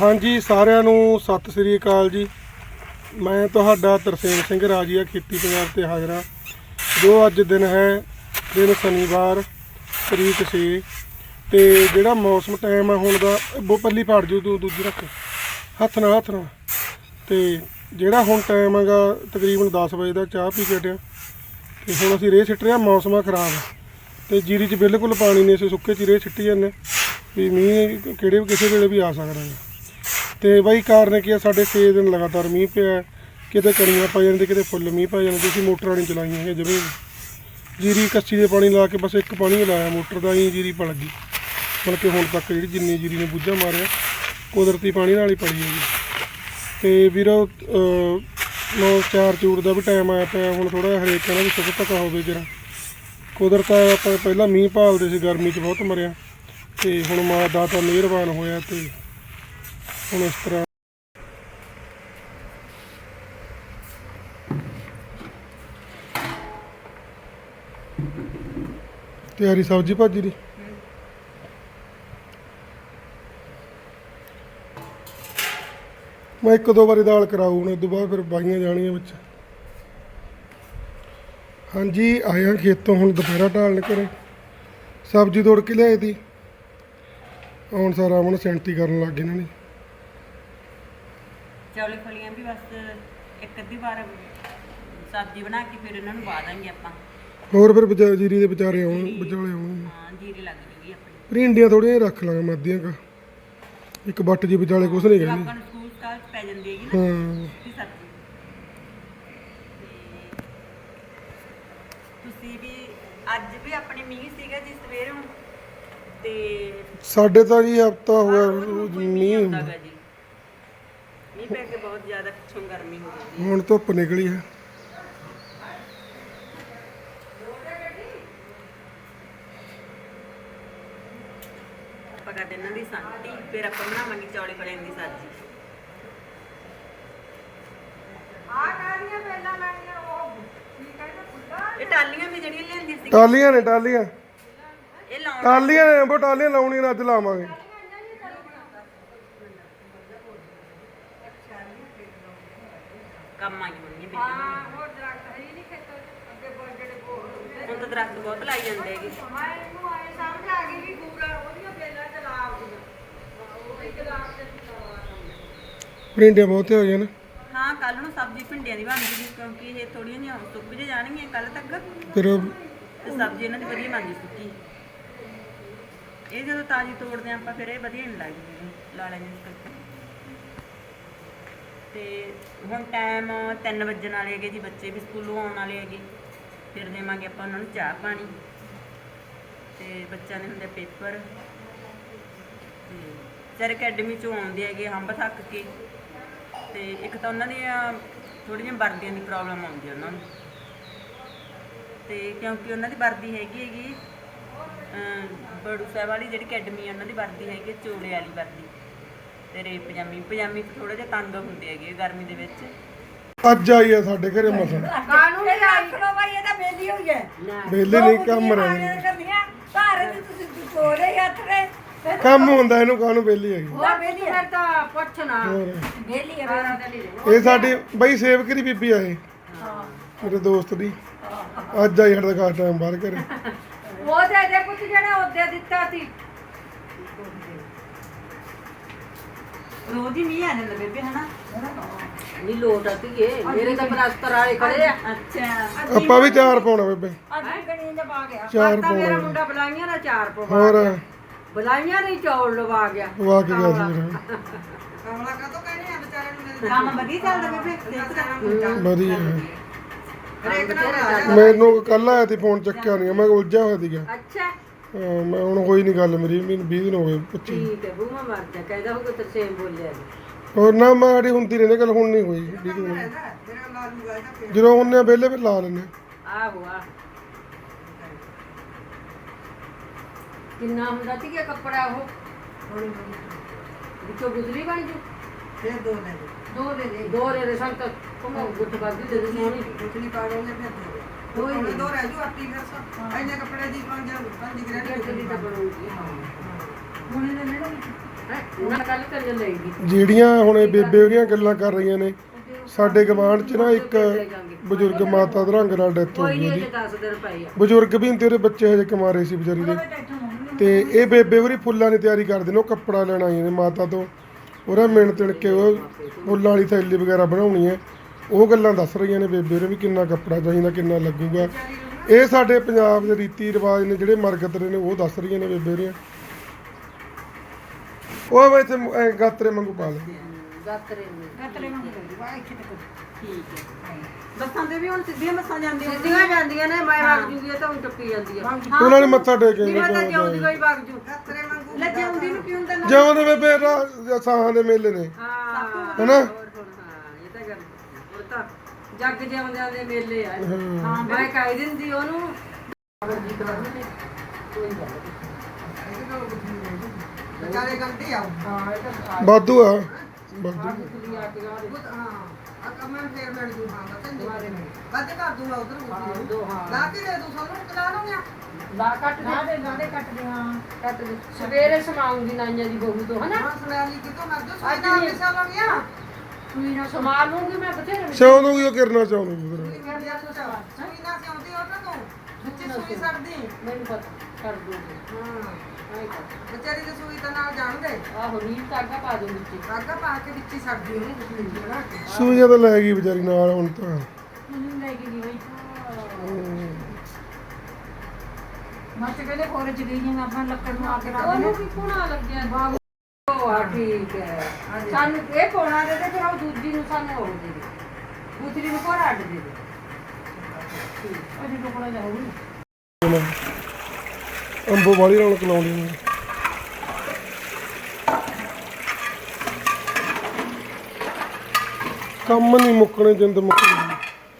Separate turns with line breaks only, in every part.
ਹਾਂਜੀ, ਸਾਰਿਆਂ ਨੂੰ ਸਤਿ ਸ੍ਰੀ ਅਕਾਲ ਜੀ। ਮੈਂ ਤੁਹਾਡਾ ਤਰਸੇਮ ਸਿੰਘ ਰਾਜੀਆ, ਖੇਤੀ ਪੰਜਾਬ ਤੇ ਹਾਜ਼ਰ ਹਾਂ। ਜੋ ਅੱਜ ਦਿਨ ਹੈ, ਦਿਨ ਸ਼ਨੀਵਾਰ, ਤਰੀਕ 6 ਤੇ ਜਿਹੜਾ ਮੌਸਮ ਟਾਈਮ ਆ ਹੁਣ ਦਾ ਉਹ ਪਾੜ ਜੂ, ਤੂੰ ਦੂਜੀ ਰੱਖ। ਹੱਥ ਨਾਲ ਹੱਥ ਨਾਲ। ਤੇ ਜਿਹੜਾ ਹੁਣ ਟਾਈਮ ਹੈਗਾ, ਤਕਰੀਬਨ 10 ਵਜੇ ਦਾ ਚਾਹ ਪੀ ਕੇ ਹਟਿਆ। ਤੇ ਹੁਣ ਅਸੀਂ ਰੇਹ ਸਿੱਟ ਰਹੇ ਹਾਂ, ਮੌਸਮ ਆ। ਖਰਾਬ ਤੇ ਜੀਰੀ 'ਚ ਬਿਲਕੁਲ ਪਾਣੀ ਨਹੀਂ, ਅਸੀਂ ਸੁੱਕੇ 'ਚ ਹੀ ਰੇਹ ਸਿੱਟੀ ਜਾਂਦੇ ਵੀ ਮੀਂਹ ਕਿਹੜੇ ਵੀ ਕਿਸੇ ਵੇਲੇ ਵੀ ਆ ਸਕਦਾ ਹੈ। ਤੇ ਬਾਈ ਕਾਰਨ ਕੀ ਆ ਸਾਡੇ 6 ਦਿਨ ਲਗਾਤਾਰ ਮੀਂਹ ਪਿਆ ਕਿਤੇ ਕਣੀਆਂ ਪੈ ਜਾਂਦੇ ਕਿਤੇ ਫੁੱਲ ਮੀਂਹ ਪੈ ਜਾਂਦੇ। ਅਸੀਂ ਮੋਟਰਾਂ ਨਹੀਂ ਚਲਾਈਆਂ ਹੈਗੀਆਂ ਜਮੀ ਜੀਰੀ ਕੱਚੀ ਦੇ ਪਾਣੀ ਲਾ ਕੇ ਬਸ ਇੱਕ ਪਾਣੀ ਲਾਇਆ ਮੋਟਰ ਦਾ ਹੀ ਜੀਰੀ ਪਲ ਗਈ। ਮਤਲਬ ਕਿ ਹੁਣ ਤੱਕ ਜਿਹੜੀ ਜਿੰਨੀ ਜੀਰੀ ਨੇ ਬੁੱਝਾ ਮਾਰਿਆ ਕੁਦਰਤੀ ਪਾਣੀ ਨਾਲ ਹੀ ਪੜੀ ਹੈ ਜੀ ਤੇ ਵੀਰੋ ਅਹ, ਚਾਰ ਚੂਰ ਦਾ ਵੀ ਟਾਈਮ ਆਇਆ ਪਿਆ ਹੁਣ ਥੋੜਾ ਜਿਹਾ ਹਰੇਕ ਕਹਿੰਦਾ ਵੀ ਸੁੱਕ ਤੱਕ ਹੋਵੇ ਜਰਾ। ਕੁਦਰਤ ਆ, ਆਪਾਂ ਪਹਿਲਾਂ ਮੀਂਹ ਭਾਲਦੇ ਸੀ ਗਰਮੀ 'ਚ ਬਹੁਤ ਮਰਿਆ। ਤੇ ਹੁਣ ਮਾਂ ਦਾ ਦਾਤਾ ਮਿਹਰਬਾਨ ਹੋਇਆ ਤੇ ਹੁਣ ਇਸ ਤਰ੍ਹਾਂ ਤਿਆਰੀ ਸਬਜ਼ੀ ਭਾਜੀ ਦੀ? ਮੈਂ ਇੱਕ ਦੋ ਵਾਰੀ ਦਾਲ ਕਰਾਊ, ਹੁਣ ਉਦੋਂ ਬਾਅਦ ਫਿਰ ਬਾਈਆਂ ਜਾਣੀਆਂ ਵਿੱਚ। ਹਾਂਜੀ ਆਇਆ ਖੇਤੋਂ, ਹੁਣ ਦੁਪਹਿਰਾ ਢਾਲਣ ਘਰੇ। ਸਬਜ਼ੀ ਤੋੜ ਕੇ ਲਿਆਈ ਦੀ ਹੁਣ ਸਾਰਾ ਅਮਨ ਸੈਂਟੀ ਕਰਨ ਲੱਗ ਗਏ ਇਹਨਾਂ ਨੇ।
ਚੌਲੇ ਫਲੀਆਂ ਵੀ ਬਸ ਇੱਕ ਅੱਧੀ ਵਾਰ ਸਬਜ਼ੀ ਬਣਾ ਕੇ ਫਿਰ ਇਹਨਾਂ ਨੂੰ ਪਾ ਦਾਂਗੇ ਆਪਾਂ।
ਹੋਰ ਫਿਰ ਜੀਰੀ ਦੇ ਵਿਚਾਰੇ ਆਉਣ ਵਿਚਾਲੇ ਆਉਣ।
ਹਾਂ ਜੀਰੀ ਲੱਗ ਜੂਗੀ ਆਪਣੀ।
ਭਿੰਡੀਆਂ ਥੋੜੀਆਂ ਰੱਖ ਲਾਂਗੇ ਮੱਧੀਆਂ ਕਾ। ਇੱਕ ਬੱਟ ਜੀ ਵਿਚਾਲੇ ਕੁਛ ਨਹੀਂ ਕਹਿੰਦੀ
ਆਪਾਂ ਨੂੰ ਸਕੂਲ ਚ ਪੈ ਜਾਂਦੀ ਹੈਗੀ ਨਾ
ਹਾਂ।
ਦੀ ਸਬਜ਼ੀ। ਤੇ ਤੁਸੀਂ ਵੀ ਅੱਜ ਵੀ ਆਪਣੇ ਮੀਂਹ ਸੀਗਾ ਜੀ ਸਵੇਰੋਂ ਤੇ
ਸਾਡੇ ਤਾਂ ਜੀ ਹਫਤਾ ਹੋ ਗਿਆ
ਰੋਜ਼
ਮੀਂਹ ਹੁੰਦਾ
ਗਾ ਜੀ। ਮੀਂਹ ਪੈ ਕੇ ਬਹੁਤ ਜ਼ਿਆਦਾ ਪਿੱਛੋਂ ਗਰਮੀ ਹੋ ਗਈ
ਹੁਣ ਧੁੱਪ ਨਿਕਲੀ ਹੈ।
ਆਪਾਂ ਕਰਦੇ ਇਹਨਾਂ ਦੀ ਸੰਤੀ ਫਿਰ ਆਪਾਂ ਬਣਾਵਾਂਗੇ ਚੌਲੇ ਫਲੀਆਂ ਦੀ ਸਬਜ਼ੀ ਇਹ ਟਾਲੀਆਂ ਵੀ ਜਿਹੜੀਆਂ ਲਿਆਂਦੀਆਂ ਸੀ
ਟਾਲੀਆਂ ਨੇ ਟਾਲੀਆਂ
ਇਹ ਲਾਉਣ
ਟਾਲੀਆਂ ਨੇ ਬੋ ਟਾਲੀਆਂ ਲਾਉਣੀਆਂ ਨੇ ਅੱਜ ਲਾਵਾਂਗੇ।
ਕੰਮ ਆਈ ਹੋਣੀ ਬਿਜਲੀ ਹੁਣ ਤਾਂ ਦਰਖਤ ਬਹੁਤ ਲਾਈ ਜਾਂਦੇ ਹੈਗੇ।
ਭਿੰਡੀਆਂ ਬਹੁਤੇ ਹੋ ਗਈਆਂ ਨੇ।
ਹਾਂ ਕੱਲ ਨੂੰ ਸਬਜ਼ੀ ਭਿੰਡੀਆਂ ਦੀ ਬਣ ਜੂਗੀ ਕਿਉਂਕਿ ਇਹ ਥੋੜੀਆਂ ਜਿਹੀਆਂ ਸੁੱਕ ਜੇ ਜਾਣਗੀਆਂ ਕੱਲ ਤੱਕ।
ਫਿਰ
ਤੇ ਸਬਜ਼ੀ ਇਹਨਾਂ ਦੀ ਵਧੀਆ ਬਣਦੀ ਸੁੱਕੀ। ਇਹ ਜਦੋਂ ਤਾਜ਼ੀ ਤੋੜਦੇ ਆਪਾਂ ਫਿਰ ਇਹ ਵਧੀਆ ਨਹੀਂ ਲੱਗਦੀ ਲਾ ਲੈਂਦੇ ਇਸ ਕਰਕੇ। ਤੇ ਹੁਣ ਟਾਈਮ 3 ਵਜਣ ਵਾਲੇ ਹੈਗੇ ਜੀ, ਬੱਚੇ ਵੀ ਸਕੂਲੋਂ ਆਉਣ ਵਾਲੇ ਹੈਗੇ। ਫਿਰ ਦੇਵਾਂਗੇ ਆਪਾਂ ਉਹਨਾਂ ਨੂੰ ਚਾਹ ਪਾਣੀ। ਤੇ ਬੱਚਿਆਂ ਦੇ ਹੁੰਦੇ ਪੇਪਰ। ਤੇ ਸਰ ਅਕੈਡਮੀ ਚੋਂ ਆਉਂਦੇ ਹੈਗੇ, ਹੰਬ ਥੱਕ ਕੇ। ਤੇ ਇੱਕ ਤਾਂ ਉਹਨਾਂ ਦੀਆਂ ਥੋੜ੍ਹੀਆਂ ਵਰਦੀਆਂ ਦੀ ਪ੍ਰੋਬਲਮ ਆਉਂਦੀ ਉਹਨਾਂ ਨੂੰ। ਤੇ ਕਿਉਂਕਿ ਉਹਨਾਂ ਦੀ ਵਰਦੀ ਹੈਗੀ ਹੈਗੀ ਬੜੂ ਸਾਹਿਬ ਵਾਲੀ ਜਿਹੜੀ ਅਕੈਡਮੀ ਹੈ ਉਹਨਾਂ ਦੀ ਵਰਦੀ ਹੈਗੀ ਚੋਲੇ ਵਾਲੀ ਵਰਦੀ। ਤੇ ਰੇ ਪਜਾਮੀ ਪਜਾਮੀ ਥੋੜਾ ਜਿਹਾ ਤੰਗ ਹੁੰਦੇ ਹੈਗੇ ਗਰਮੀ ਦੇ ਵਿੱਚ।
ਅੱਜ ਆਈ ਆ ਸਾਡੇ ਘਰੇ ਮਸਾ
ਕਾਨੂੰਨ ਹੀ ਆਈ? ਕਰੋ ਭਾਈ ਇਹ ਤਾਂ ਬੇਲੀ ਹੋਈ ਹੈ
ਵੇਲੇ ਨਹੀਂ ਕੰਮ ਰਹਿੰਦੇ।
ਭਾਰਤ ਦੀ ਤੁਸੀਂ ਚੋਰੇ ਯਾਤਰੇ
ਕੰਮ ਹੁੰਦਾ ਇਹਨੂੰ ਕਾਹਨੂੰ ਵੇਲੀ ਹੈਗੀ।
ਉਹ ਬੇਲੀ ਫਿਰ ਤਾਂ ਪੁੱਛਣਾ
ਹੋਰ।
ਬੇਲੀ ਹੈ ਬੇਲੀ
ਇਹ ਸਾਡੀ ਬਈ ਸੇਵਕ ਦੀ ਬੀਬੀ ਆ ਇਹ। ਮੇਰੇ ਦੋਸਤ ਦੀ। ਅੱਜ ਆਈ ਸਾਡਾ ਖਾਸ ਟਾਈਮ ਬਾਹਰ ਘਰੇ।
ਉਹ ਦੇ ਦੇ ਕੁਝ ਜਿਹੜਾ ਉਹਦੇ ਦਿੱਤਾ ਸੀ।
ਰੋਜ਼ ਹੀ ਮੀਂਹ ਆ ਜਾਂਦਾ ਬੇਬੇ ਹਨਾ?
ਨਹੀਂ ਲੋਟ ਆਤੀਏ ਮੇਰੇ ਤਾਂ ਬਰਾਸਤਰ ਵਾਲੇ ਖੜੇ ਆ।
ਅੱਛਾ।
ਆਪਾਂ ਵੀ ਚਾਰ ਪਾਉਣਾ ਬੇਬੇ।
ਅੱਜ ਗਣੀ ਦੇ ਪਾ ਗਿਆ।
ਚਾਰ
ਤਾਂ ਮੇਰਾ
ਪਾਉਣਾ।
ਮੁੰਡਾ ਬਲਾਈਆਂ ਦਾ ਚਾਰ ਪਵਾ
ਹੋਰ?
ਬਲਾਈਆਂ ਨਹੀਂ ਚੌਲ ਲਵਾ ਗਿਆ।
ਵਾ ਕੇ ਗਿਆ ਸੀ ਵੀਰ
ਕੰਮ ਵਧੀਆ ਚੱਲਦਾ ਬੇਬੇ ਸਿਹਤ ਦਾ?
ਵਧੀਆ। ਮੈਨੂੰ ਕੱਲ ਆਇਆ ਤੇ ਫੋਨ ਚੱਕਿਆ ਨਹੀਂ ਮੈਂ ਉਲਝਿਆ ਹੋਇਆ ਸੀਗਾ।
ਅੱਛਾ।
ਮੈਂ ਹੁਣ ਹੋਈ ਨਹੀਂ ਗੱਲ ਮੇਰੀ ਮੈਨੂੰ 20 ਦਿਨ ਹੋ ਗਏ ਪੁੱਛੀ
ਠੀਕ ਹੈ ਬੂਮਾ ਮਰ ਜਾ ਕਹਿੰਦਾ ਹੋਊਗਾ ਤਰਸੇਮ ਬੋਲਿਆ ਜੀ।
ਹੋਰ ਨਾ ਮਾੜੀ ਹੁੰਦੀ ਰਹਿੰਦੀ ਗੱਲ ਹੁਣ ਨਹੀਂ ਹੋਈ। ਵੀਹ ਦਿਨ ਹੋ ਗਏ। ਜਦੋਂ ਹੁੰਨੇ ਵਿਹਲੇ ਫਿਰ ਲਾ ਲੈਨੇ
ਆਹੋ ਆ ਕਿੰਨਾ ਹੁੰਦਾ ਸੀ ਕਿ ਕੱਪੜਾ ਉਹ? ਵਿੱਚੋਂ ਗੁਜ਼ਰੀ ਬਣ ਜੂ?
ਫਿਰ ਦੋ।
ਦੋ ਦੇ ਦੇ ਦੋ ਸੰਤ। ਕੋਮੋ ਗੁੱਟ ਬਾਦੀ ਦੇ ਦੇ ਸੋਹਣੀ।
ਗੁਠਲੀ ਪਾ ਦੋਗੇ ਫਿਰ ਦੇ ਦਿਓ।
ਕੋਈ
ਹੁਣ
ਨਹੀਂ।
ਦੋ ਰਹਿ ਜੂ ਆਪੀ ਫਿਰ ਸਭ ਇੰਨੇ ਕੱਪੜੇ ਦੀ ਪੰਜ ਪੰਜ ਗ੍ਰੈਡ
ਜਿਹੜੀ ਤਾਂ ਬਣੂਗੀ ਹਾਂ। ਹੈ। ਉਹਨਾਂ ਕੱਲ ਕਰ ਲੈਗੀ
ਜਿਹੜੀਆਂ ਹੁਣ ਇਹ ਬੇਬੇ ਉਹਦੀਆਂ ਗੱਲਾਂ ਕਰ ਰਹੀਆਂ ਨੇ ਸਾਡੇ ਗਵਾਂਢ 'ਚ ਨਾ ਇੱਕ ਬਜ਼ੁਰਗ ਮਾਤਾ ਅਧਰੰਗ ਨਾਲ ਡੈਥ ਹੋ ਗਈ
ਨਹੀਂ
ਉਹਦੀ।
ਅਜੇ 10 ਦਿਨ ਪਈ ਆ।
ਬਜ਼ੁਰਗ ਵੀ ਹੁੰਦੇ ਉਹਦੇ ਬੱਚੇ ਹਜੇ ਕੁਮਾਰੇ ਸੀ ਵਿਚਾਰੀ ਦੇ। ਤੇ ਇਹ ਬੇਬੇ ਹੋਰੀ ਫੁੱਲਾਂ ਦੀ ਤਿਆਰੀ ਕਰਦੇ ਨੇ ਉਹ ਕੱਪੜਾ ਲੈਣ ਆਈਆਂ ਨੇ ਮਾਤਾ ਤੋਂ। ਉਹਦਾ ਮਿਣ ਤਿਣ ਕੇ ਉਹ ਫੁੱਲਾਂ ਵਾਲੀ ਥੈਲੀ ਵਗੈਰਾ ਬਣਾਉਣੀ ਹੈ। ਉਹ ਗੱਲਾਂ ਦੱਸ ਰਹੀਆਂ ਨੇ ਬੇਬੇ ਨੇ ਵੀ ਕਿੰਨਾ ਕੱਪੜਾ ਚਾਹੀਦਾ ਕਿੰਨਾ ਲੱਗੂਗਾ। ਇਹ ਸਾਡੇ ਪੰਜਾਬ ਦੇ ਰੀਤੀ ਰਿਵਾਜ ਨੇ ਜਿਹੜੇ ਮਰਗਤ ਨੇ ਉਹ ਦੱਸ ਰਹੀਆਂ ਨੇ ਬੇਬੇ ਦੀਆਂ ਉਹ ਮੈਂ ਇੱਥੇ ਗਾਤਰੇ ਵਾਂਗੂ ਪਾ ਲੈ
ਗਾਤਰੇ ਨੇ
ਠੀਕ ਹੈ। ਬੱਸਾਂ ਤੇ ਵੀ ਹੁਣ ਸਿੱਧੀਆਂ ਬੱਸਾਂ ਜਾਂਦੀਆਂ
ਸਿੱਧੀਆਂ ਜਾਂਦੀਆਂ ਨੇ ਮੈਂ ਵਗ ਜੂਗੀ ਇਹ ਤਾਂ ਹੁਣ ਟੁੱਕੀ ਜਾਂਦੀ ਆ।
ਉਹਨਾਂ ਨੇ ਮੱਥਾ ਟੇਕਿਆ
ਮੈਂ ਤਾਂ ਜਿਉਂਦੀ ਕੋਈ ਵਗ ਜੂ।
ਤੇਰੇ ਵਾਂਗੂ।
ਲੈ ਨੂੰ ਕਿਉਂ
ਦੇ ਬੇਬੇ ਦਾ ਸਾਹਾਂ ਦੇ ਮੇਲੇ ਨੇ।
ਹਾਂ।
ਹਨਾ
ਹੋਰ ਹੁਣ ਹਾਂ ਇਹ ਤਾਂ ਗੱਲ ਉਹ ਤਾਂ ਜੱਗ ਜਿਉਂਦਿਆਂ ਦੇ ਮੇਲੇ ਆ ਹਾਂ। ਮੈਂ ਕਹਿ ਦਿੰਦੀ ਉਹਨੂੰ। ਜੀ ਕਰਾਉਂਦੇ ਨੇ ਕੋਈ ਗੱਲ
ਵਿਚਾਰੇ
ਹਾਂ ਇਹ ਤਾਂ
ਵਾਧੂ ਆ। ਵਾਧੂ।
ਕੁੜੀ ਆ ਕੇ ਆ ਦੇ
ਹਾਂ। ਆ ਕਮੈਂਟ ਫੇਰ ਮਿਲ ਜੂ ਹਾਂ ਬਸ ਵੱਧ ਕਰ ਦੂੰਗਾ ਉਧਰ
ਦੋ ਹਾਂ।
ਲਾ ਕੇ ਦੇ ਦੂੰ ਸਾਨੂੰ ਕਰਾ ਲਵਾਂਗੇ
ਲਾ ਕੱਟ ਦੇ। ਦੇ ਨਾਲੇ ਕੱਟ ਦੇ। ਹਾਂ ਕੱਟ ਦੇ। ਸਵੇਰੇ ਸਮਾਉਂਗੀ ਨਾਈਆਂ ਦੀ ਬਹੂ ਤੋਂ ਹਨਾ?
ਹਾਂ ਸਮੈਲੀ ਕਿਤੋਂ ਮਰ ਜਾ
ਅੱਜ
ਸੋਈ
ਨਹੀਂ।
ਨਾ ਮਿਸਾ ਲਵਾਂਗੇ
ਕੋਈ ਨਾ ਸਮਾ ਲੂੰਗੀ ਮੈਂ ਬਥੇਰੇ
ਸਿਉਂ ਨੂੰ ਉਹ ਕਰਨਾ ਚਾਹੁੰਦੇ ਉਧਰ
ਸੋਈ ਨਾ ਸਿਉਂਦੀ ਉਹ ਤਾਂ ਤੂੰ? ਬੱਚੇ ਸੂਈ ਛੱਡਦੀ
ਮੈਨੂੰ ਪਤਾ ਕਰ ਦੂੰਗੀ।
ਹਾਂ।
ਆਈ ਕਰ।
ਵਿਚਾਰੀ ਦੇ ਸੂਈ ਤਾਂ ਨਾਲ ਜਾਣਦੇ।
ਆਹੋ ਨੀਲ ਤਾਗਾ ਪਾ ਦੂੰ ਵਿੱਚ
ਰਾਗਾ ਪਾ ਕੇ ਵਿੱਚ ਹੀ ਛੱਡਦੀ ਉਹਨੂੰ ਕੁਛ ਬਣਾ ਕੇ।
ਸੂਈਆਂ ਤਾਂ ਲੈ ਗਈ ਵਿਚਾਰੀ ਨਾਲ ਹੁਣ ਤਾਂ।
ਮੈਨੂੰ ਲੈ ਕੇ ਗਈ ਬਈ।
ਮੱਚ ਕਹਿੰਦੇ ਖੋਰੇ ਚ ਗਈ ਜਿਵੇਂ ਆਪਾਂ ਲੱਕੜ ਨੂੰ ਆ ਕੇ ਰੱਖ
ਉਹਨੂੰ ਵੀ ਕੋਣਾ ਲੱਗਿਆ। ਬਾਬੂ ਉਹ ਆ ਠੀਕ ਹੈ। ਸਾਨੂੰ ਇਹ ਕੋਣਾ ਦੇ ਤੇ ਫਿਰ ਉਹ ਦੂਜੀ ਨੂੰ ਸਾਨੂੰ ਉਹ ਦੇ ਦੇ। ਦੂਸਰੀ ਨੂੰ ਕੋਣਾ ਅੱਡ ਦੇ ਦੇ।
ਅਜੇ ਟੁਕੜਾ ਜਾਊਗੀ
ਅੰਬੋ ਵਾਲੀ ਰੌਣਕ ਲਾਉਂਦੀ ਨੇ ਕੰਮ ਨਹੀਂ ਮੁੱਕਣੇ ਜਿੰਦ ਮੁੱਕਣੀ।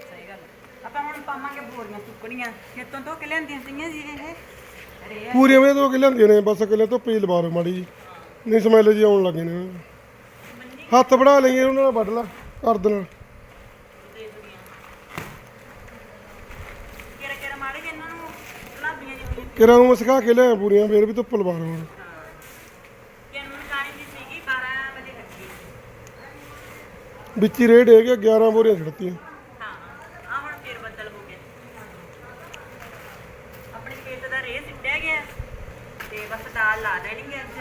ਸਹੀ ਗੱਲ ਆਪਾਂ ਹੁਣ ਪਾਵਾਂਗੇ ਬੋਰੀਆਂ ਚੁੱਕਣੀਆਂ ਖੇਤੋਂ ਤੋਂ ਕਿ ਲੈਂਦੀਆਂ ਸੀਗੀਆਂ ਜੀ ਇਹ। ਰੇ
ਪੂਰੀਆਂ ਵੇ ਤੋਂ ਕਿ ਲੈਂਦੀਆਂ ਨੇ ਬਸ ਕਿਲੇ ਤੋਂ ਪੀ ਲਵਾ ਲਓ ਮਾੜੀ ਜੀ। ਨਹੀਂ ਸਮੈਲ ਜੀ ਆਉਣ ਲੱਗੇ ਨੇ। ਹੱਥ ਬੜਾ ਲਈਏ ਉਹਨਾਂ ਨਾਲ ਵੱਢ ਲਾ ਕਰਦ ਨਾਲ। ਕਿਰਾਂ ਨੂੰ? ਸਿਖਾ ਕੇ ਲਿਆ ਪੂਰੀਆਂ ਫੇਰ ਵੀ ਧੁੱਪ ਲਵਾ ਲਓ ਹੁਣ।
ਜਨਮ ਕਾਣੀ ਦੀ ਸੀਗੀ 12 ਵਜੇ ਲੱਗੀ
ਵਿੱਚ ਹੀ ਰੇਡ ਹੈਗੇ 11 ਬੋਰੀਆਂ ਛੱਡਤੀਆਂ।
ਹਾਂ ਆ ਹੁਣ ਫੇਰ ਬੱਦਲ ਹੋ ਗਏ। ਆਪਣੇ ਖੇਤ ਦਾ ਰੇਹ ਸਿੱਟਿਆ ਗਿਆ। ਤੇ ਬਸ ਦਾਲ ਲਾ ਦੇਣਗੇ ਅੱਜ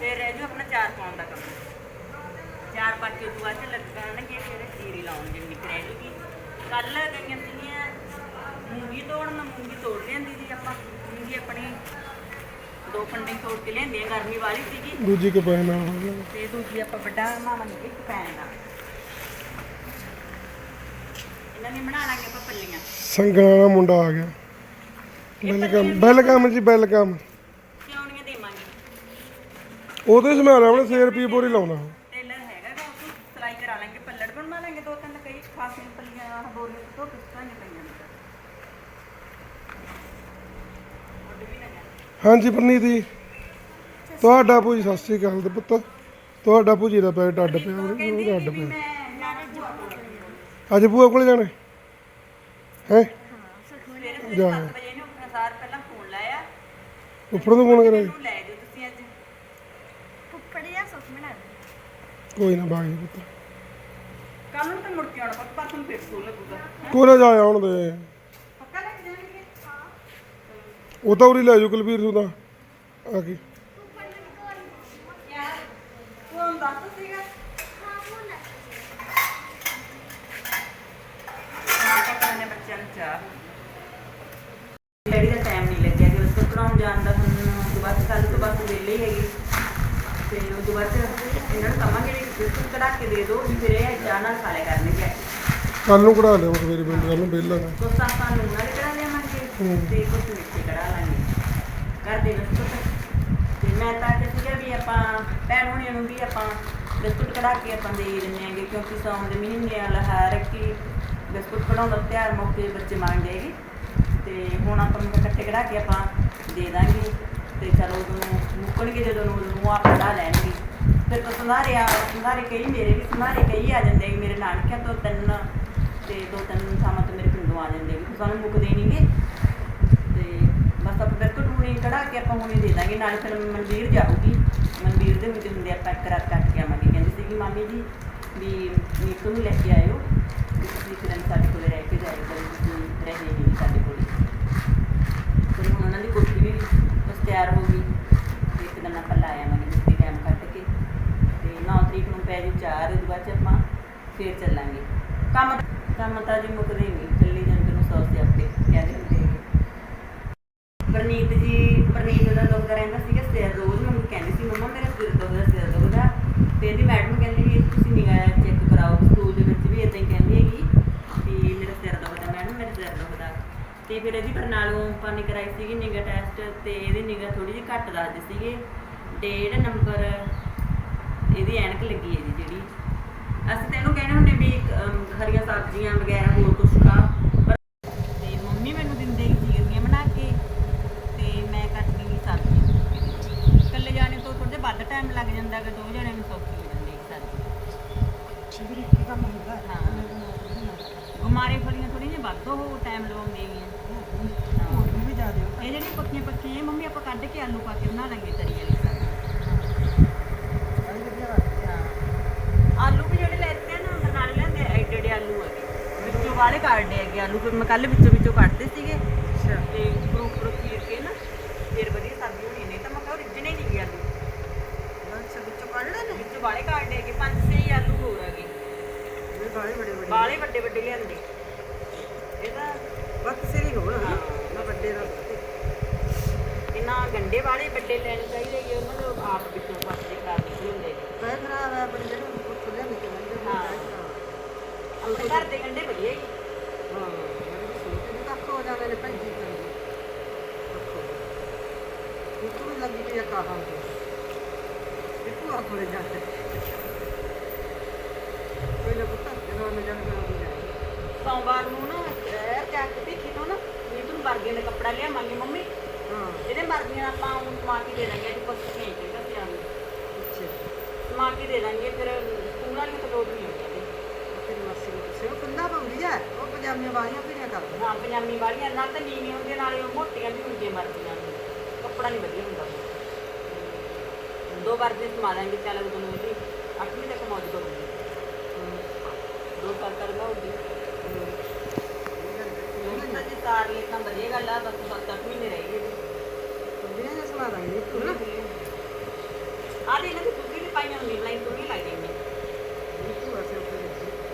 ਤੇ ਰਹਿ ਜੂ ਆਪਣਾ ਚਾਰ ਪਾਉਣ ਦਾ ਕੰਮ। ਚਾਰ ਪਾ ਕੇ ਉਦੋਂ ਬਾਅਦ ਲੱਗਣਗੇ ਫਿਰ ਜੀਰੀ ਲਾਉਣਗੇ ਨਿਕ ਰਹਿ ਜੂਗੀ। ਕੱਲ ਗਈਆਂ ਸੀਗੀਆਂ ਮੂੰਗੀ ਤੋੜਨ ਮੂੰਗੀ ਤੋੜ ਲਿਆਂਦੀ ਸੀ ਆਪਾਂ। ਮੂੰਗੀ ਆਪਣੀ ਦੋ ਫੰਡੇ ਤੋੜ ਕੇ ਲਿਆਂਦੀਆਂ ਗਰਮੀ ਵਾਲੀ ਸੀਗੀ।
ਦੂਜੀ ਕੇ ਜਾਣਾ।
ਤੇ ਦੂਜੀ ਆਪਾਂ ਵੱਡਾ ਮਾਮਾ ਨੇ ਇੱਕ ਪੈਣ ਇਹਨਾਂ ਨੇ ਬਣਾ ਲਾਂਗੇ ਆਪਾਂ ਪੱਲੀਆਂ।
ਸੰਗਣਾ ਦਾ ਮੁੰਡਾ ਆ ਗਿਆ। ਵੈਲਕਮ ਵੈਲਕਮ ਜੀ ਵੈਲਕਮ ਉਹਦੇ ਸਮੈਲ ਆਪਣੇ 6 ਰੁਪਏ ਬੋਰੀ ਲਾਉਣਾ।
ਟੇਲਰ ਹੈਗਾ ਗਾ ਉਹ ਸਿਲਾਈ ਕਰਾ ਲਾਂਗੇ ਪੱਲੜ ਬਣਵਾ ਲਾਂਗੇ ਦੋ ਤਿੰਨ ਕਈ ਖਾਸ ਪੱਲੀਆਂ ਆਹ ਬੋਰੀਆਂ ਤੋਂ ਕਿਸ਼ਤਾਂ ਨਹੀਂ ਪਈਆਂ ਨੇ। ਉੱਡ ਵੀ ਨਾ ਜਾਣ।
ਹਾਂਜੀ ਪਰਨੀਤ ਜੀ। ਤੁਹਾਡਾ ਭੂਜੀ ਸਤਿ ਸ੍ਰੀ ਅਕਾਲ ਤੇ ਪੁੱਤ। ਤੁਹਾਡਾ ਭੂਜੀ ਦਾ ਪੈਰ ਟੱਡ ਪਿਆ ਉਹਦਾ ਅੱਡ ਪਿਆ।
ਮੈਂ
ਅੱਜ ਭੂਆ ਕੋਲ ਜਾਣਾ ਹੈ?
ਸਵੇਰੇ ਸਵੇਰੇ
ਜਾ।
7 ਵਜੇ ਨੂੰ ਆਪਣਾ ਸਾਰ ਪਹਿਲਾਂ ਫੋਨ ਲਾਇਆ।
ਉੱਪਰ ਫੋਨ ਕਰਾਂਗੇ
ਇਹਨੂੰ ਲੈ
ਕੋਈ ਨਾ ਬਾਗ ਜੀ ਪੁੱਤ।
ਕੱਲ ਨੂੰ ਤਾਂ ਮੁੜ ਕੇ ਆਉਣਾ ਪਰ ਪਰਸੋਂ ਨੂੰ ਫਿਰ ਸਕੂਲ ਲੱਗੂਗਾ।
ਨਾ ਜਾ ਆਉਣ ਦੇ।
ਪੱਕਾ ਲੈ ਕੇ ਜਾਣਗੇ?
ਉਹ ਤਾਂ ਉਰੀ ਲੈ ਜਾਓ ਕੁਲਵੀਰ ਤੂੰ ਤਾਂ। ਆ ਕੇ
ਯਾਰ ਤੂੰ ਦੱਸ ਸੀਗਾ ਹਾਂ ਪਤਾ ਨੇ ਬੱਚਿਆਂ ਨੂੰ ਚਾਹ ਡੈਡੀ ਦਾ ਟਾਈਮ ਨਹੀਂ ਲੱਗਿਆ ਕਿ ਉਸ ਕਰਾਉਣ ਜਾਣ ਦਾ ਹੁਣ ਤੋਂ ਬਾਅਦ ਕੱਲ ਤੋਂ ਬਾਅਦ ਵਿਹਲੇ ਹੀ ਹੈਗੇ ਤੇ ਉਹ ਤੋਂ ਬਾਅਦ ਇਹਨਾਂ ਕਿ ਬਿਸਕੁਟ ਕਢਾ ਕੇ ਦੇ ਦਿਓ ਵੀ ਫਿਰ ਇਹ ਚਾਹ ਨਾਲ ਖਾ ਲਿਆ ਕਰਨਗੇ।
ਕੱਲ ਨੂੰ ਕਢਾ ਲਿਓ ਸਵੇਰੇ ਪਿੰਡ ਕੱਲ ਨੂੰ ਵਿਹਲਾ ਨਾ
ਕੁਛ ਆਪਾਂ ਨੂੰ ਨਾਲ ਕਢਾ ਲਿਆਵਾਂਗੇ ਤੇ ਕੁਛ ਮਿੱਠੇ ਕਢਾ ਲਾਂਗੇ। ਕਰ ਦੇ ਬਿਸਕੁਟ ਤੇ ਮੈਂ ਤਾਂ ਕਿਹਾ ਸੀਗਾ ਵੀ ਆਪਾਂ ਭੈਣ ਹੋਣੀਆਂ ਨੂੰ ਵੀ ਆਪਾਂ ਬਿਸਕੁਟ ਕਢਾ ਕੇ ਆਪਾਂ ਦੇ ਦਿੰਦੇ ਆਂਗੇ ਕਿਉਂਕਿ ਸਾਉਣ ਦੇ ਮਹੀਨੇ ਆ ਲਹਾਰ ਕਿ ਬਿਸਕੁਟ ਕਢਾਉਣ ਦਾ ਤਿਉਹਾਰ ਮੌਕੇ ਬੱਚੇ ਮੰਗਦੇ ਹੈਗੇ। ਤੇ ਹੁਣ ਆਪਾਂ ਨੂੰ ਇਕੱਠੇ ਕਢਾ ਕੇ ਆਪਾਂ ਦੇ ਦਾਂਗੇ। ਤੇ ਚਲੋ ਉਦੋਂ ਮੁੱਕਣਗੇ ਜਦੋਂ ਉਦੋਂ ਆਪ ਕਢਾ ਲੈਣਗੇ। ਫਿਰ ਤੋਂ ਸੰਧਾਰੇ ਆ, ਸੰਧਾਰੇ ਕਈ ਮੇਰੇ ਵੀ, ਸੰਧਾਰੇ ਕਈ ਆ ਜਾਂਦੇ ਮੇਰੇ ਨਾਨਕਿਆਂ ਤੋਂ ਤਿੰਨ ਤੇ ਦੋ ਤਿੰਨ ਥਾਵਾਂ ਤੋਂ ਮੇਰੇ ਪਿੰਡੋਂ ਆ ਜਾਂਦੇ ਵੀ, ਸਾਨੂੰ ਮੁੱਕਦੇ ਨਹੀਂਗੇ ਤੇ ਬਸ ਆਪਾਂ ਬਿਲਕੁਲ ਹੁਣੀ ਕਢਾ ਕੇ ਆਪਾਂ ਹੁਣੇ ਦੇ ਦਾਂਗੇ, ਨਾਲੇ ਫਿਰ ਮਨਵੀਰ ਜਾਊਗੀ। ਮਨਵੀਰ ਦੇ ਵਿੱਚ ਹੁੰਦੇ ਆਪਾਂ ਇੱਕ ਕੱਟ ਕੇ ਆਵਾਂਗੇ। ਕਹਿੰਦੀ ਸੀਗੀ ਮਾਮੀ ਜੀ ਵੀ ਨੀਤੂ ਨੂੰ ਲੈ ਕੇ ਆਇਓ, ਵੀ ਤੁਸੀਂ ਇੱਕ ਦਿਨ ਸਾਡੇ ਕੋਲੇ ਰਹਿ ਕੇ ਜਾਇਓ ਕਦੇ ਤੁਸੀਂ ਰਹੇ ਨਹੀਂ ਸਾਡੇ ਕੋਲੇ ਫਿਰ ਹੁਣ ਉਹਨਾਂ ਦੀ ਕੋਠੀ ਵੀ ਬਸ ਤਿਆਰ ਹੋ ਗਈ ਤੇ ਇੱਕ ਦਿਨ ਆਪਾਂ ਲਾ ਆਵਾਂਗੇ ਮਿੱਟੀ ਟਾਈਮ ਕੱਢ ਕੇ ਤੇ 9 ਤਰੀਕ ਨੂੰ ਪੈ ਜੀ ਚਾਰ ਉਹਦੇ ਬਾਅਦ 'ਚ ਆਪਾਂ ਫੇਰ ਚੱਲਾਂਗੇ। ਕੰਮ ਕੰਮ ਤਾਂ ਜੀ ਮੁੱਕਦੇ ਨਹੀਂ ਚੱਲੀ ਜਾਂਦੇ ਨੂੰ ਸੌ ਸਿਆਪੇ ਕਹਿੰਦੇ ਹੁੰਦੇ ਹੈਗੇ। ਪ੍ਰਨੀਤ ਜੀ, ਪ੍ਰਨੀਤ ਦਾ ਦੁਖਦਾ ਰਹਿੰਦਾ ਸੀਗਾ ਸਿਰ ਰੋਜ਼। ਮੈਨੂੰ ਕਹਿੰਦੀ ਸੀ, ਮੰਮਾ, ਮੇਰਾ ਸਿਰ ਦੁਖਦਾ ਸਿਰ ਦੁਖਦਾ। ਤੇ ਇਹਦੀ ਮੈਡਮ ਕਹਿੰਦੀ ਵੀ, ਤੁਸੀਂ ਨਿਗਾਹ ਚੈੱਕ ਕਰਾਓ ਸਕੂਲ ਦੇ ਵਿੱਚ ਵੀ ਇਦਾਂ ਹੀ ਕਹਿੰਦੀ ਹੈਗੀ ਵੀ ਮੇਰਾ ਸਿਰ ਦੁਖਦਾ, ਮੈਡਮ, ਮੇਰਾ ਸਿਰ ਦੁਖਦਾ। ਤੇ ਫਿਰ ਇਹਦੀ ਬਰਨਾਲੋਂ ਨੇ ਕਰਾਈ ਸੀਗੀ ਨਿਗਾ ਟੈਸਟ ਤੇ ਇਹਦੀ ਨਿਗਾਹ ਥੋੜੀ ਜਿਹੀ ਘੱਟ ਦੱਸਦੇ ਸੀਗੇ। ਡੇਢ ਨੰਬਰ, ਇਹਦੀ ਐਨਕ ਲੱਗੀ ਹੈ ਜੀ ਜਿਹੜੀ। ਅਸੀਂ ਤੈਨੂੰ ਕਹਿੰਦੇ ਹੁੰਦੇ ਵੀ ਅਮ, ਹਰੀਆਂ ਸਬਜ਼ੀਆਂ ਵਗੈਰਾ ਹੋਰ ਕੁਛ ਖਾ। ਪਰ ਤੇ ਮੰਮੀ ਮੈਨੂੰ ਦਿੰਦੇ ਸੀ ਚੀਰੀਆਂ ਬਣਾ ਕੇ ਤੇ ਮੈਂ ਕੱਟਦੀ ਨਹੀਂ ਸਬਜ਼ੀ ਇਕੱਲੇ ਜਾਣੇ ਤੋਂ ਥੋੜੇ ਵੱਧ ਟਾਈਮ ਲੱਗ ਜਾਂਦਾ ਹੈਗਾ ਦੋ ਜਣਿਆਂ ਨੂੰ ਸੌਖੀ ਹੋ ਜਾਂਦੀ ਹੈ ਸਬਜ਼ੀ।
ਸ਼ਿਵਰੀ ਕੰਮ ਹੁੰਦਾ
ਹਾਂ। ਗੁਮਾਰੇ ਫਲੀਆਂ ਥੋੜੀਆਂ ਜਿਹੀਆਂ ਵੱਧ ਉਹ ਟਾਈਮ ਲਵਾਉਂਦੇ
ਹੋਰ ਵੀ ਦਿਓ
ਇਹ ਜਿਹੜੀਆਂ ਪੱਕੀਆਂ ਪੱਕੀਆਂ ਇਹ ਮੰਮੀ ਆਪਾਂ ਕੱਢ ਕੇ ਆਲੂ ਪਾ ਕੇ ਬਣਾ ਲਾਂਗੇ ਤਰੀ ਵਾਲੀ ਸਬਜ਼ੀ
ਆਈ ਵਧੀਆ ਲੱਗਦੀ ਆ
ਆਲੂ ਵੀ ਜਿਹੜੇ ਲੈਤੇ ਆ ਨਾ ਨਾਲ ਲੈਂਦੇ ਆ ਐਡੇ ਐਡੇ ਆਲੂ ਹੈਗੇ। ਵਿੱਚੋਂ ਵਾਲੇ ਕੱਢਦੇ ਹੈਗੇ ਆਲੂ ਫਿਰ ਮੈਂ ਕੱਲ ਵਿੱਚੋਂ ਵਿੱਚੋਂ ਕੱਢਦੇ ਸੀਗੇ।
ਅੱਛਾ।
ਤੇ ਉੱਪਰੋਂ ਉੱਪਰੋਂ ਚੀਰ ਕੇ ਨਾ ਫਿਰ ਵਧੀਆ ਸਬਜ਼ੀ ਹੋਣੀ ਨਹੀਂ ਤਾਂ ਮੈਂ ਕਿਹਾ ਰਿੱਝਣੇ ਨਹੀਂ ਗਏ ਆਲੂ।
ਅੱਛਾ ਵਿੱਚੋਂ ਕੱਢ ਲੈ ਨੇ
ਵਿੱਚੋਂ ਵਾਲੇ ਕੱਢਦੇ ਹੈਗੇ ਪੰਜ ਛੇ ਹੀ ਆਲੂ ਹੋਰ ਹੈਗੇ।
ਇਹ ਬਾਲੇ ਬੜੇ ਬੜੇ
ਵਾਲੇ ਵੱਡੇ ਵੱਡੇ ਲਿਆਂਦੇ। ਇਹ ਤਾਂ
ਵਕਤ ਸਿਰ ਹੀ ਹੋਣਾ
ਹਾਂ।
ਨਾ ਵੱਡੇ ਦਾ
ਇਹਨਾਂ ਗੰਡੇ ਵਾਲੇ ਵੱਡੇ ਲੈਣੇ ਚਾਹੀਦੇ ਉਹਨਾਂ ਨੂੰ ਆਪ ਵਿੱਚੋਂ ਪਾਸੇ ਨਹੀਂ ਹੁੰਦੇ।
ਪੈ ਖਰਾਬ ਹੈ ਬੜੇ ਜਿਹੜੇ ਉੱਥੋਂ ਲਿਆ ਨਿਕਲ ਜਾਂਦੇ
ਹਾਂ। ਆਪਣੇ ਘਰ ਦੇ ਗੰਡੇ ਵਧੀਆ
ਹਾਂ ਲੱਗੀ ਪਈ ਆ ਕਾਹਾਂ ਇਹ ਕੋਲੇ ਕੋਈ ਨਾ ਪੁੱਤ ਜਦੋਂ ਮੈਂ ਜਾਣ
ਸੋਮਵਾਰ ਨੂੰ ਨਾ ਰਹਿ ਜਾ ਕੇ ਭਿੱਖੀ ਤੋਂ ਨਾ ਨੀਤੂ ਨੂੰ ਵਰਗੇ ਦਾ ਕੱਪੜਾ ਲਿਆਵਾਂਗੇ ਮੰਮੀ।
ਹਾਂ।
ਇਹਦੇ ਮਰਜ਼ੀ ਨਾਲ ਆਪਾਂ ਉਹਨੂੰ ਸਮਾ ਕੇ ਦੇ ਦਾਂਗੇ ਅੱਜ ਨਹੀਂ
ਅੱਛਾ।
ਸਮਾ ਕੇ ਦੇ ਦਾਂਗੇ ਫਿਰ ਸਕੂਲ ਵਾਲੀ ਤਾਂ ਲੋੜ ਨਹੀਂ
ਨੂੰ ਉਹ ਕੁੰਦਾ ਪਾਉਂਦੀ ਹੈ ਉਹ ਪਜਾਮੀਆਂ ਵਾਲੀਆਂ ਪੀੜੀਆਂ ਕਰਦੀ
ਹਾਂ ਪੰਜਾਬੀ ਵਾਲੀਆਂ ਨਾਲ ਤਾਂ ਨੀਵੀਆਂ ਹੁੰਦੀਆਂ ਨਾਲੇ ਉਹ ਮੋਟੀਆਂ ਵੀ ਹੁੰਦੀਆਂ ਮਰਜ਼ੀਆਂ ਨੂੰ। ਕੱਪੜਾ ਨਹੀਂ ਵਧੀਆ ਹੁੰਦਾ। ਦੋ ਵਾਰ ਦੇ ਸਮਾ ਦਾਂਗੇ ਚੱਲ ਉਦੋਂ ਨੂੰ ਉਹਦੀ ਅੱਠਵੀਂ ਤੱਕ ਮੌਜ ਕਰੂਗੀ ਦੋ ਸਾਲ ਕਰ ਲਾਉਗੀ ਹੁਣ ਤਾਂ ਜੀ ਸਾਰ ਲਈ ਤਾਂ ਵਧੀਆ ਗੱਲ ਆ ਬਸ ਸੱਤ ਅੱਠ ਮਹੀਨੇ ਰਹਿ ਗਏ
ਕੁੰਦੀਆਂ ਜਿਹਾ ਸਮਾ ਦਾਂਗੇ ਤੂੰ ਨਾ
ਆ ਦੇ ਇਹਨਾਂ ਦੀ ਕੁੱਤੀ ਵੀ ਪਾਈਆਂ ਹੁੰਦੀਆਂ ਲਾਈਨ ਤੋਂ ਨਹੀਂ
ਅਸੇ ਉੱਤੇ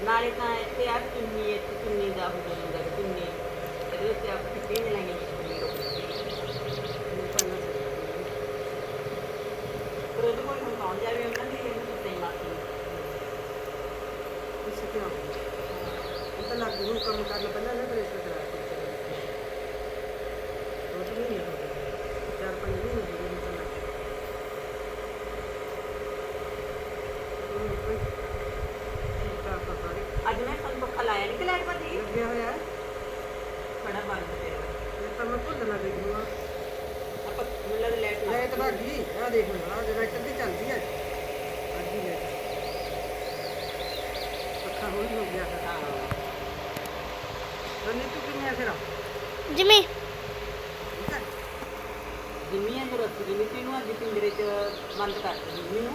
ਦੇਖੀ
ਨਾਲੇ ਤਾਂ ਇੱਥੇ ਆ ਚੁੰਨੀ ਇੱਥੇ ਚੁੰਨੀ ਦਾ ਹੋ ਜਾਂਦਾ ਹੈ, ਚੁੰਨੀ ਇਹਦੇ ਉੱਤੇ ਆਪ ਕਿਤੇ ਨਹੀਂ ਲਾਈਆਂ ਵਿੱਚ ਚੁੰਨੀ ਰੋਕਦੀ
ਇਹ ਪਾਣਾ
ਪਰ ਉਹਦੇ ਕੋਲ ਹੁਣ ਕੌਣ ਜਾਵੇ ਉਹਨਾਂ ਦੀ ਇਹਨੂੰ ਕੁੱਤੇ ਹੀ ਮਾਰਦੀ
ਇਸ ਕਿਉਂ ਇਹ ਤਾਂ ਲੱਗ ਨੂੰ ਕੰਮ ਕਰਨਾ ਪਹਿਲਾਂ ਨਾ ਪ੍ਰੇਸ਼ਰ ਕਰਾ ਕੇ ਉਹ ਤਾਂ ਨਹੀਂ ਹੋ ਚਾਰ ਪੰਜ ਨਹੀਂ ਹੋ ਗਏ ਤਾਂ ਲੱਗ ਉਹ ਕੋਈ ਤਾਂ ਪਤਾ ਨਹੀਂ
ਅੱਜ ਮੈਂ ਤੁਹਾਨੂੰ ਪੱਖਾ ਲਾਇਆ ਨਹੀਂ ਕਿ ਲਾਈਟ ਭੱਜੀ
ਲੱਗਿਆ ਹੋਇਆ ਹੈ।
ਬੜਾ ਬੰਦ ਪਿਆ
ਇਹ ਤਾਂ ਮੈਂ ਭੁੱਲ ਨਾ ਗਈ ਹਾਂ
ਆਪਾਂ ਮੁੱਲਾ ਦੀ ਲਾਈਟ ਨਾ
ਲਾਈਟ ਭਾਗੀ ਆ ਦੇਖ ਹੁਣ ਜਨਰੇਟਰ ਦੀ ਚੱਲਦੀ ਹੈ ਅੱਜ ਹੀ ਲਾਈਟ ਪੱਖਾ ਹੌਲੀ ਹੋ ਗਿਆ
ਹਾਂ
ਰਣੀ ਤੂੰ ਕਿਵੇਂ ਆ ਫਿਰ
ਜਿਵੇਂ
ਠੀਕ ਹੈ
ਜਿੰਮੀ ਆ ਜੋ ਅੱਜ ਪਿੰਜਰੇ 'ਚ ਬੰਦ ਕਰ ਦਿੱਤੀ ਜਿੰਮੀ ਨੂੰ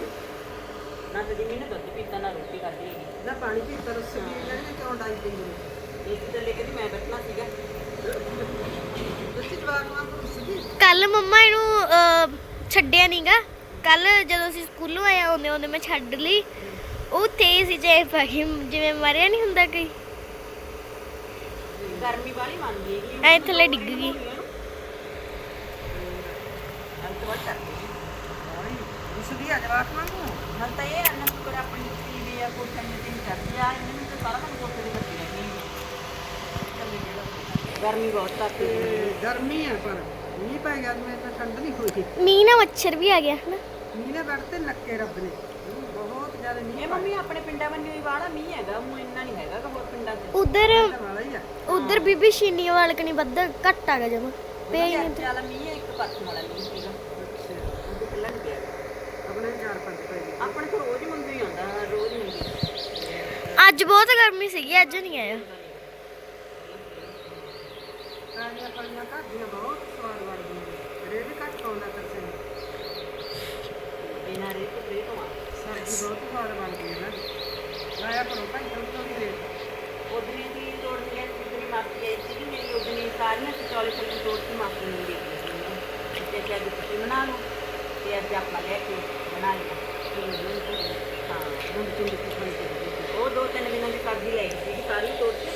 ਨਾ ਤਾਂ ਜਿੰਮੀ ਨੇ ਦੁੱਧ ਪੀਤਾ ਨਾ ਰੋਟੀ ਖਾਧੀ ਹੈਗੀ
ਨਾ ਪਾਣੀ ਪੀ ਤਰ ਵੀ ਜਿਹੜੀ ਕਿਉਂ ਡਾਈ ਪਈ ਹੋਈ
ਇਸ ਤੇ ਲੈ ਕੇ ਮੈਂ ਬੈਠਣਾ ਸੀਗਾ
ਤੁਸੀਂ ਜਵਾਬ ਨਾਲ ਪੁੱਛਦੀ
ਕੱਲ ਮੰਮਾ ਇਹਨੂੰ ਛੱਡਿਆ ਨਹੀਂਗਾ ਕੱਲ ਜਦੋਂ ਅਸੀਂ ਸਕੂਲੋਂ ਆਏ ਆਉਂਦੇ ਆਉਂਦੇ ਮੈਂ ਛੱਡ ਲਈ। ਉਹ ਤੇਜ਼ ਸੀ ਜੇ ਗਈ ਜਿਵੇਂ ਮਰਿਆ ਨਹੀਂ ਹੁੰਦਾ ਕੋਈ।
ਗਰਮੀ ਵਾਲੀ ਮੰਨਦੀ ਹੈਗੀ।
ਐ ਥੱਲੇ ਡਿੱਗ ਗਈ।
ਆ ਜਵਾਬ ਮੰਗੂ
ਹਾਂ ਤਾਂ ਇਹ ਅੰਨ ਸ਼ੁਕਰ ਆਪਣੀ ਟੀਵੀ ਆ ਕੋਠੇ ਤੇ ਤਿੰਨ ਕਰਦੀ ਆ ਇਹਨਾਂ ਨੂੰ ਤਾਂ ਸਾਰਾ ਦਿਨ ਕੋਠੇ ਤੇ ਬੱਤੀ ਰਹਿੰਦੀ ਗਰਮੀ ਬਹੁਤ ਤੱਕ
ਤੇ ਗਰਮੀ ਆ ਪਰ ਮੀਂਹ ਪੈ ਗਿਆ ਮੈਂ ਤਾਂ ਠੰਡ ਨਹੀਂ ਹੋਈ।
ਮੀਂਹ ਨਾਲ ਮੱਛਰ ਵੀ ਆ ਗਿਆ ਹਨਾ?
ਮੀਂਹ ਨੇ ਵੜ ਤੇ ਨੱਕੇ ਰੱਬ ਨੇ। ਬਹੁਤ ਜ਼ਿਆਦਾ ਮੀਂਹ
ਇਹ ਮੰਮੀ ਆਪਣੇ ਪਿੰਡਾਂ ਵੱਲੋਂ ਹੀ ਵਾਲਾ ਮੀਂਹ ਹੈਗਾ ਉਹ ਇੰਨਾ ਨਹੀਂ ਹੈਗਾ ਹੋਰ ਪਿੰਡਾਂ 'ਚ।
ਉਧਰ
ਪੈਣ ਵਾਲਾ ਹੀ ਆ।
ਉਧਰ ਬੀਬੀ ਸ਼ੀਨੀ ਵਾਲ ਕਣੀ ਵੱਧ ਘੱਟ ਆ ਗਿਆ ਜਮਾ। ਪਿਆ ਹੀ ਨਹੀਂ
ਤੇ ਵਾਲਾ ਮੀਂਹ ਹੈ, ਇੱਕ ਪਰਸੋਂ ਵਾਲਾ ਮੀਂਹ ਸੀਗਾ।
ਅੱਛਾ
ਪਹਿਲਾਂ ਨਹੀਂ ਪਿਆ
ਆਪਣੇ ਚਾਰ ਪੰਜ ਪੈ ਗਏ
ਆਪਣੇ ਤੋਂ ਰੋਜ਼ ਮੰਗੂ ਹੀ ਆਉਂਦਾ ਰੋਜ਼ ਹੀ ਮੰਗੂ
ਅੱਜ ਬਹੁਤ ਗਰਮੀ ਸੀਗੀ ਅੱਜ ਨਹੀਂ ਆਇਆ।
ਕਾਲੀਆਂ ਕਾਲੀਆਂ ਘਰ ਦੀਆਂ ਬਹੁਤ ਕੋਨਾਤਰ ਸਿੰਘ
ਬਿਨਾਂ ਰੇ ਤੋਂ ਰੇ ਤੋਂ
ਸਬਜ਼ੀ ਬਹੁਤ ਸਵਾਦ ਬਣ ਗਈ ਨਾ। ਲਾਇਆ ਕਰੋ ਭਾਈ ਥੋੜੀ ਦੇ
ਉਦਰੀ ਦੀ ਤੋੜਨੀ ਹੈ ਜਿੱਦਰੀ ਮਾਪੀ ਹੈ ਜੀ ਮੇਰੀ ਉਦਰੀ ਸਾਰੀਆਂ ਚੌਲੇ ਸੱਲੇ ਤੋੜ ਕੇ ਮਾਪੀ ਨੂੰ ਦੇ ਦਿੱਤੀ ਤੇ ਕਿਹਾ ਕਿ ਤੁਸੀਂ ਬਣਾ ਲਓ ਤੇ ਅੱਜ ਆਪਾਂ ਲੈ ਕੇ ਬਣਾ ਲਿਆ ਤਿੰਨ
ਦਿਨ ਤੋਂ ਹਾਂ ਦੋ ਤਿੰਨ ਦਿਨ ਤੋਂ
ਉਹ ਦੋ ਤਿੰਨ ਦਿਨਾਂ ਦੀ ਸਬਜ਼ੀ ਲਈ ਸੀ ਸਾਰੀ ਤੋੜ ਕੇ।